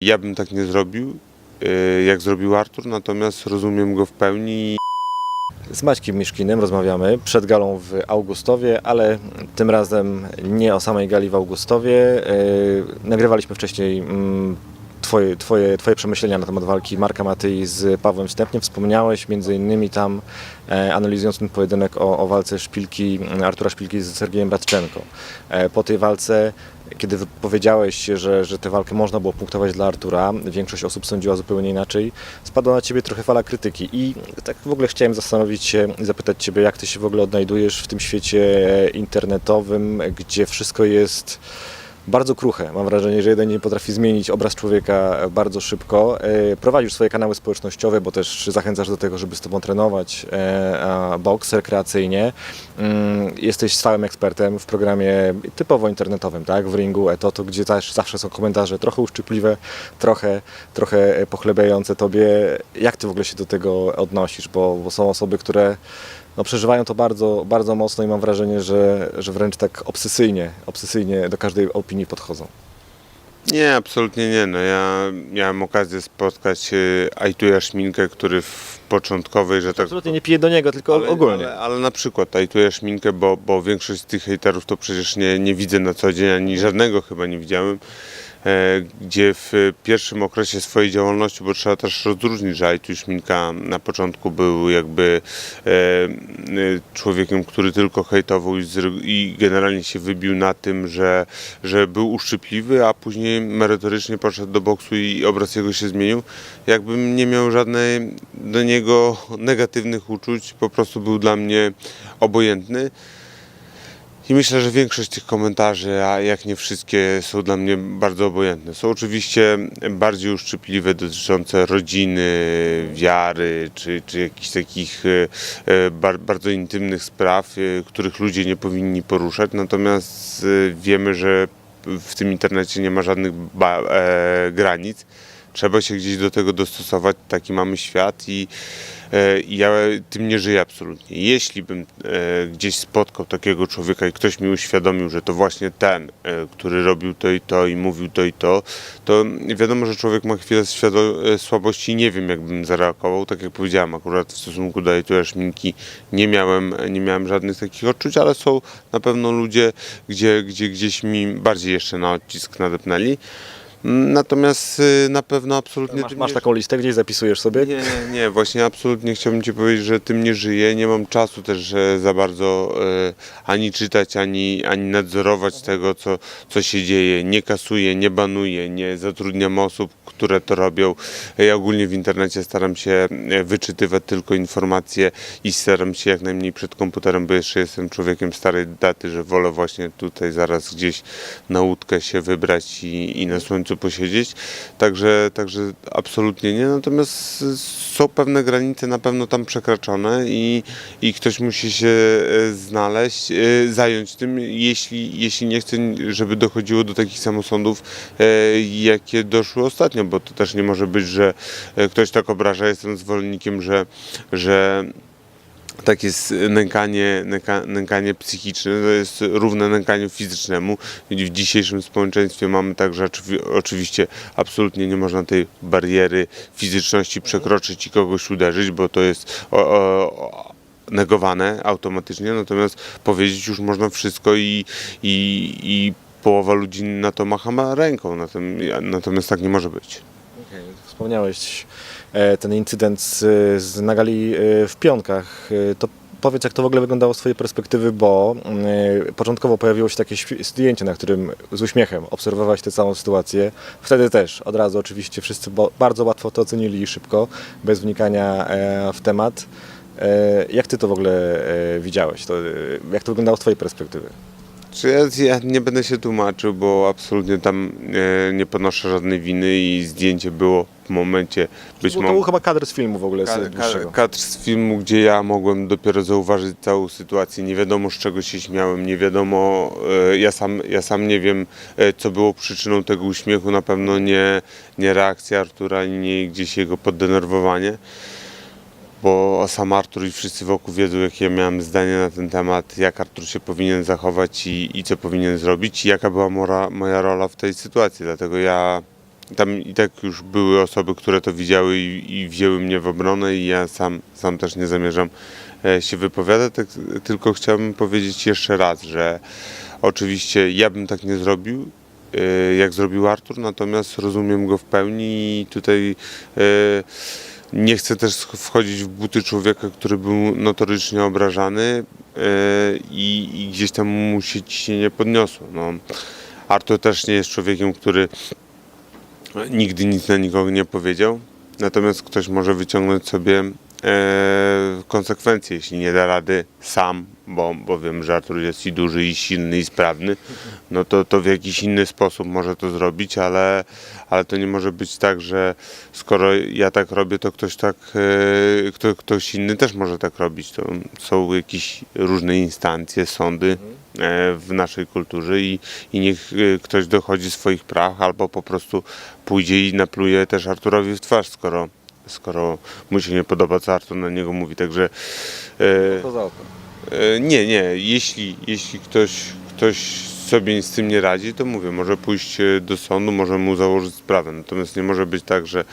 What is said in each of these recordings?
Ja bym tak nie zrobił, y, jak zrobił Artur, natomiast rozumiem go w pełni Z Maćkiem Miszkinem rozmawiamy przed galą w Augustowie, ale tym razem nie o samej gali w Augustowie. Yy, Nagrywaliśmy wcześniej mm, twoje, twoje, twoje przemyślenia na temat walki Marka Matyi z Pawłem Wstępnie. Wspomniałeś między innymi tam, e, analizując ten pojedynek o, o walce Szpilki, Artura Szpilki z Sergiejem Radczenko. E, Po tej walce, kiedy wypowiedziałeś się, że, że tę walkę można było punktować dla Artura, większość osób sądziła zupełnie inaczej, spadła na ciebie trochę fala krytyki. I tak w ogóle chciałem zastanowić się i zapytać ciebie, jak ty się w ogóle odnajdujesz w tym świecie internetowym, gdzie wszystko jest bardzo kruche. Mam wrażenie, że jeden dzień potrafi zmienić obraz człowieka bardzo szybko. E, Prowadzisz swoje kanały społecznościowe, bo też zachęcasz do tego, żeby z tobą trenować e, boks rekreacyjnie. Mm, Jesteś stałym ekspertem w programie typowo internetowym, tak? W ringu Etoto, gdzie też zawsze są komentarze trochę uszczypliwe, trochę, trochę pochlebiające tobie. Jak ty w ogóle się do tego odnosisz? Bo, bo są osoby, które no, przeżywają to bardzo, bardzo mocno i mam wrażenie, że, że wręcz tak obsesyjnie, obsesyjnie do każdej opinii podchodzą. Nie, absolutnie nie. No ja miałem okazję spotkać y, Ajtuja Szminkę, który w początkowej, że tak Absolutnie nie piję do niego, tylko ale, ogólnie. Ale, ale na przykład Ajtuja Szminkę, bo, bo większość z tych hejterów to przecież nie, nie widzę na co dzień, ani żadnego chyba nie widziałem. E, gdzie w pierwszym okresie swojej działalności, bo trzeba też rozróżnić, że Ajtuj Szminka na początku był jakby e, e, człowiekiem, który tylko hejtował i generalnie się wybił na tym, że, że był uszczypliwy, a później merytorycznie poszedł do boksu i obraz jego się zmienił. Jakbym nie miał żadnej do niego negatywnych uczuć, po prostu był dla mnie obojętny. I myślę, że większość tych komentarzy, a jak nie wszystkie, są dla mnie bardzo obojętne. Są oczywiście bardziej uszczypliwe, dotyczące rodziny, wiary, czy, czy jakichś takich e, e, bar, bardzo intymnych spraw, e, których ludzie nie powinni poruszać. Natomiast wiemy, że w tym internecie nie ma żadnych granic. Trzeba się gdzieś do tego dostosować, taki mamy świat i E, i ja tym nie żyję absolutnie. Jeśli bym e, gdzieś spotkał takiego człowieka i ktoś mi uświadomił, że to właśnie ten, e, który robił to i to i mówił to i to, to wiadomo, że człowiek ma chwilę słabości i nie wiem, jak bym zareagował. Tak jak powiedziałem, akurat w stosunku do Ejtuja Szminki nie miałem, nie miałem żadnych takich odczuć, ale są na pewno ludzie, gdzie, gdzie gdzieś mi bardziej jeszcze na odcisk nadepnęli. Natomiast y, na pewno absolutnie Masz, tym masz nie- taką listę, gdzieś zapisujesz sobie? nie, nie, nie, właśnie absolutnie chciałbym Ci powiedzieć, że tym nie żyję. Nie mam czasu też e, za bardzo e, ani czytać, ani, ani nadzorować tego, co, co się dzieje. Nie kasuję, nie banuję, nie zatrudniam osób, które to robią. Ja ogólnie w internecie staram się e, wyczytywać tylko informacje i staram się jak najmniej przed komputerem, bo jeszcze jestem człowiekiem starej daty, że wolę właśnie tutaj zaraz gdzieś na łódkę się wybrać i, i na słońcu posiedzieć. Także, także absolutnie nie. Natomiast są pewne granice na pewno tam przekraczone i, i ktoś musi się e, znaleźć, e, zająć tym, jeśli, jeśli nie chce, żeby dochodziło do takich samosądów, e, jakie doszły ostatnio, bo to też nie może być, że ktoś tak obraża. Jestem zwolennikiem, że, że takie nękanie, nęka, nękanie psychiczne, to jest równe nękaniu fizycznemu. W dzisiejszym społeczeństwie mamy także oczywi- oczywiście absolutnie nie można tej bariery fizyczności przekroczyć i kogoś uderzyć, bo to jest o, o, negowane automatycznie, natomiast powiedzieć już można wszystko i, i, i połowa ludzi na to macha ma ręką, natom- natomiast tak nie może być. Okej, Wspomniałeś ten incydent z, z Nagali e, w Pionkach. E, To powiedz, jak to w ogóle wyglądało z Twojej perspektywy, bo e, początkowo pojawiło się takie zdjęcie, na którym z uśmiechem obserwowałeś tę całą sytuację. Wtedy też od razu oczywiście wszyscy bardzo łatwo to ocenili i szybko, bez wnikania e, w temat. E, Jak Ty to w ogóle e, widziałeś? To, e, jak to wyglądało z Twojej perspektywy? Czy ja, ja nie będę się tłumaczył, bo absolutnie tam e, nie ponoszę żadnej winy i zdjęcie było w momencie być Bo to był może chyba kadr z filmu w ogóle z dłuższego. kadr z filmu, gdzie ja mogłem dopiero zauważyć całą sytuację. Nie wiadomo z czego się śmiałem, nie wiadomo, e, ja, sam, ja sam nie wiem e, co było przyczyną tego uśmiechu, na pewno nie, nie reakcja Artura, nie gdzieś jego poddenerwowanie. Bo sam Artur i wszyscy wokół wiedzą, jakie ja miałem zdanie na ten temat, jak Artur się powinien zachować i, i co powinien zrobić, i jaka była mora, moja rola w tej sytuacji. Dlatego ja tam i tak już były osoby, które to widziały i, i wzięły mnie w obronę i ja sam, sam też nie zamierzam e, się wypowiadać, tak, tylko chciałbym powiedzieć jeszcze raz, że oczywiście ja bym tak nie zrobił, e, jak zrobił Artur, natomiast rozumiem go w pełni i tutaj e, nie chcę też wchodzić w buty człowieka, który był notorycznie obrażany i, i gdzieś tam mu się ciśnienie podniosło. No. Artur też nie jest człowiekiem, który nigdy nic na nikogo nie powiedział, natomiast ktoś może wyciągnąć sobie e, konsekwencje, jeśli nie da rady sam, bo, bo wiem, że Artur jest i duży, i silny, i sprawny, no to, to w jakiś inny sposób może to zrobić, ale, ale to nie może być tak, że skoro ja tak robię, to ktoś tak, e, kto, ktoś inny też może tak robić. To są jakieś różne instancje, sądy e, w naszej kulturze i, i niech e, ktoś dochodzi swoich praw albo po prostu pójdzie i napluje też Arturowi w twarz, skoro, skoro mu się nie podoba, co Artur na niego mówi. Także e, Poza oko. E, Nie, nie. Jeśli, jeśli ktoś, ktoś sobie z tym nie radzi, to mówię, może pójść e, do sądu, może mu założyć sprawę. Natomiast nie może być tak, że e,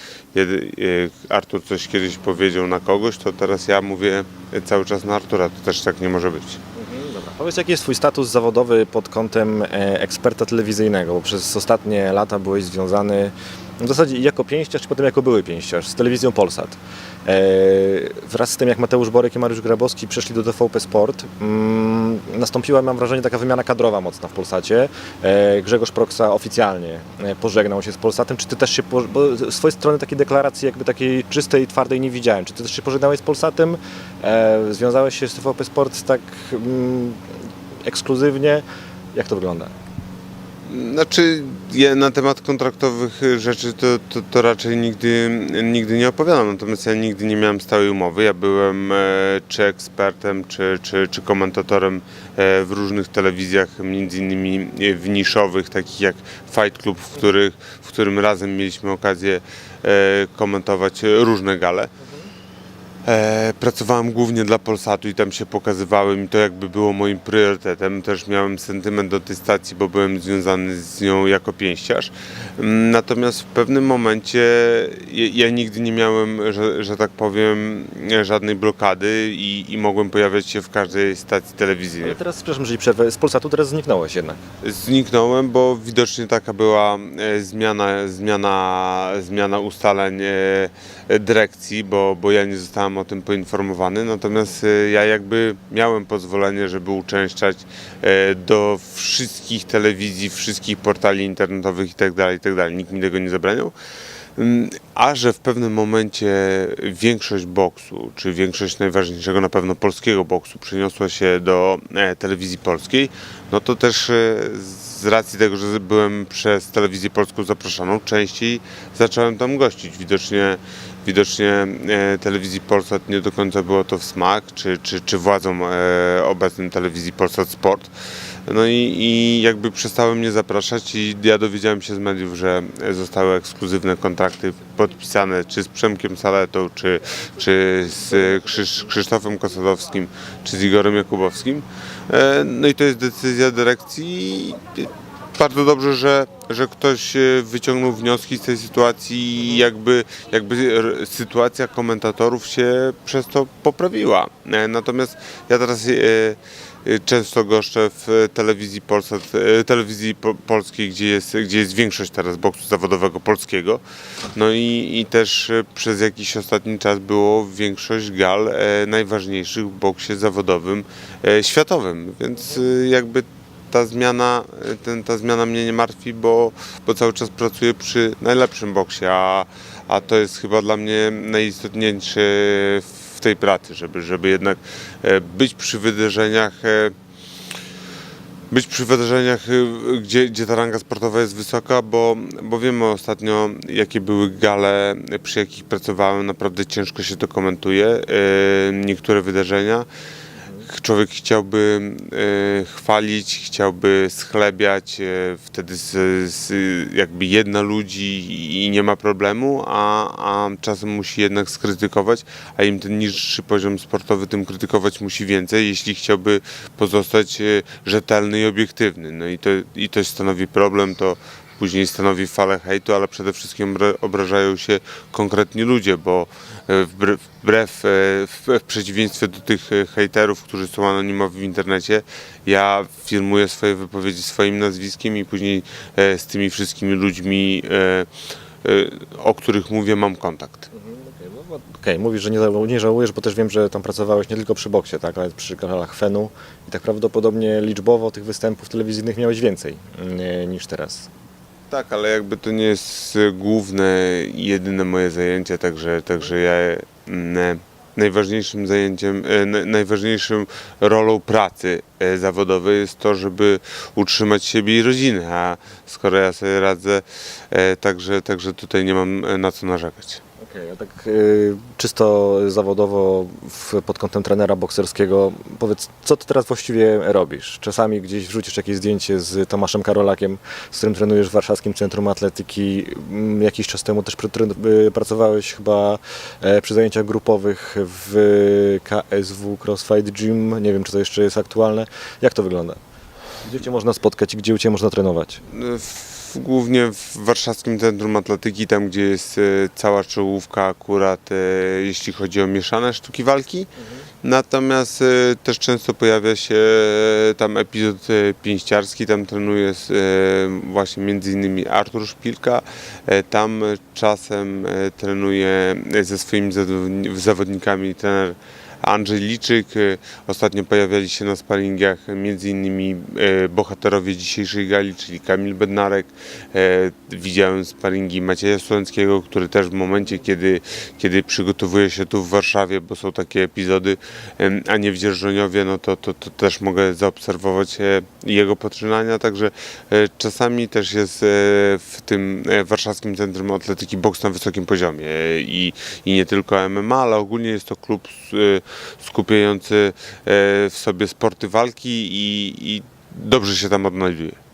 Artur coś kiedyś powiedział na kogoś, to teraz ja mówię e, cały czas na Artura. To też tak nie może być. Dobra. Powiedz, jaki jest Twój status zawodowy pod kątem e, eksperta telewizyjnego, bo przez ostatnie lata byłeś związany w zasadzie jako pięściarz, czy potem jako były pięściarz z telewizją Polsat. E, wraz z tym, jak Mateusz Borek i Mariusz Grabowski przeszli do TVP Sport, mm, nastąpiła, mam wrażenie, taka wymiana kadrowa mocna w Polsacie. E, Grzegorz Proksa oficjalnie e, pożegnał się z Polsatem. Czy Ty też się, bo z swojej strony takiej deklaracji jakby takiej czystej twardej nie widziałem. Czy Ty też się pożegnałeś z Polsatem? E, związałeś się z TVP Sport tak mm, ekskluzywnie? Jak to wygląda? Znaczy, ja na temat kontraktowych rzeczy to, to, to raczej nigdy, nigdy nie opowiadam, natomiast ja nigdy nie miałem stałej umowy. Ja byłem e, czy ekspertem, czy, czy, czy komentatorem e, w różnych telewizjach, między innymi e, w niszowych, takich jak Fight Club, w, których, w którym razem mieliśmy okazję e, komentować różne gale. E, pracowałem głównie dla Polsatu i tam się pokazywałem i to jakby było moim priorytetem. Też miałem sentyment do tej stacji, bo byłem związany z nią jako pięściarz. Mm, Natomiast w pewnym momencie ja, nigdy nie miałem, że, że tak powiem, żadnej blokady i, i mogłem pojawiać się w każdej stacji telewizyjnej. Ale teraz, przepraszam, że przerwę, z Polsatu teraz zniknąłeś jednak. Zniknąłem, bo widocznie taka była e, zmiana, zmiana, zmiana ustaleń e, dyrekcji, bo, bo ja nie zostałem o tym poinformowany. Natomiast e, ja jakby miałem pozwolenie, żeby uczęszczać e, do wszystkich telewizji, wszystkich portali internetowych itd. itd. Nikt mi tego nie zabraniał. Mm, A że w pewnym momencie większość boksu, czy większość najważniejszego na pewno polskiego boksu przeniosła się do e, telewizji polskiej, no to też z racji tego, że byłem przez telewizję polską zapraszaną, częściej zacząłem tam gościć. Widocznie, widocznie e, telewizji Polsat nie do końca było to w smak, czy, czy, czy władzom e, obecnym telewizji Polsat Sport. No i, i jakby przestały mnie zapraszać i ja dowiedziałem się z mediów, że zostały ekskluzywne kontrakty podpisane czy z Przemkiem Saletą, czy, czy z Krzysz, Krzysztofem Kosadowskim, czy z Igorem Jakubowskim. E, No i to jest decyzja dyrekcji. Bardzo dobrze, że, że ktoś e, wyciągnął wnioski z tej sytuacji i jakby, jakby r- sytuacja komentatorów się przez to poprawiła. E, Natomiast ja teraz e, e, często goszczę w telewizji, Polsat, e, telewizji po, polskiej, gdzie jest, gdzie jest większość teraz boksu zawodowego polskiego. No i, i też e, przez jakiś ostatni czas było większość gal e, najważniejszych w boksie zawodowym e, światowym, więc e, jakby ta zmiana, e, ten, ta zmiana mnie nie martwi, bo, bo cały czas pracuję przy najlepszym boksie, a, a to jest chyba dla mnie najistotniejsze w tej pracy, żeby, żeby jednak e, być przy wydarzeniach e, być przy wydarzeniach, y, gdzie, gdzie ta ranga sportowa jest wysoka, bo, bo wiemy ostatnio, jakie były gale, przy jakich pracowałem. Naprawdę ciężko się to komentuje. y, Niektóre wydarzenia. Człowiek chciałby y, chwalić, chciałby schlebiać, y, wtedy z, z, jakby jedna ludzi i nie ma problemu, a, a czasem musi jednak skrytykować, a im ten niższy poziom sportowy, tym krytykować musi więcej, jeśli chciałby pozostać e, rzetelny i obiektywny. No i to, i to stanowi problem, to, później stanowi falę hejtu, ale przede wszystkim obra- obrażają się konkretni ludzie, bo e, wbrew, wbrew w, przeciwieństwie do tych e, hejterów, którzy są anonimowi w internecie, ja filmuję swoje wypowiedzi swoim nazwiskiem i później e, z tymi wszystkimi ludźmi, o których mówię, mam kontakt. Okej, Okej, mówisz, że nie, nie żałujesz, bo też wiem, że tam pracowałeś nie tylko przy boksie, tak, ale przy kanałach Fenu i tak prawdopodobnie liczbowo tych występów telewizyjnych miałeś więcej mm, niż teraz. Tak, ale jakby to nie jest główne i jedyne moje zajęcie, także, także ja mm, najważniejszym zajęciem, e, na- najważniejszą rolą pracy e, zawodowej jest to, żeby utrzymać siebie i rodzinę, a skoro ja sobie radzę, e, także, także tutaj nie mam e, na co narzekać. Okej, a tak y, czysto zawodowo w, pod kątem trenera bokserskiego, powiedz, co ty teraz właściwie robisz? Czasami gdzieś wrzucisz jakieś zdjęcie z Tomaszem Karolakiem, z którym trenujesz w Warszawskim Centrum Atletyki. Mm, Jakiś czas temu też y, pracowałeś chyba e, przy zajęciach grupowych w KSW Crossfight Gym. Nie wiem, czy to jeszcze jest aktualne. Jak to wygląda? Gdzie cię można spotkać i gdzie ciebie można trenować? Głównie w Warszawskim Centrum Atletyki, tam gdzie jest e, cała czołówka akurat, e, jeśli chodzi o mieszane sztuki walki. Natomiast e, też często pojawia się tam epizod pięściarski, tam trenuje właśnie między innymi Artur Szpilka. Tam czasem trenuje ze swoimi zawodni- zawodnikami trener Andrzej Liczyk. E, Ostatnio pojawiali się na sparingach innymi e, bohaterowie dzisiejszej gali, czyli Kamil Bednarek. E, Widziałem sparingi Macieja Stulenckiego, który też w momencie, kiedy, kiedy przygotowuje się tu w Warszawie, bo są takie epizody, a nie w Dzierżoniowie, no to, to, to też mogę zaobserwować jego poczynania, także czasami też jest w tym warszawskim Centrum Atletyki boks na wysokim poziomie i, i nie tylko MMA, ale ogólnie jest to klub skupiający e, w sobie sporty walki i, i dobrze się tam odnajduje.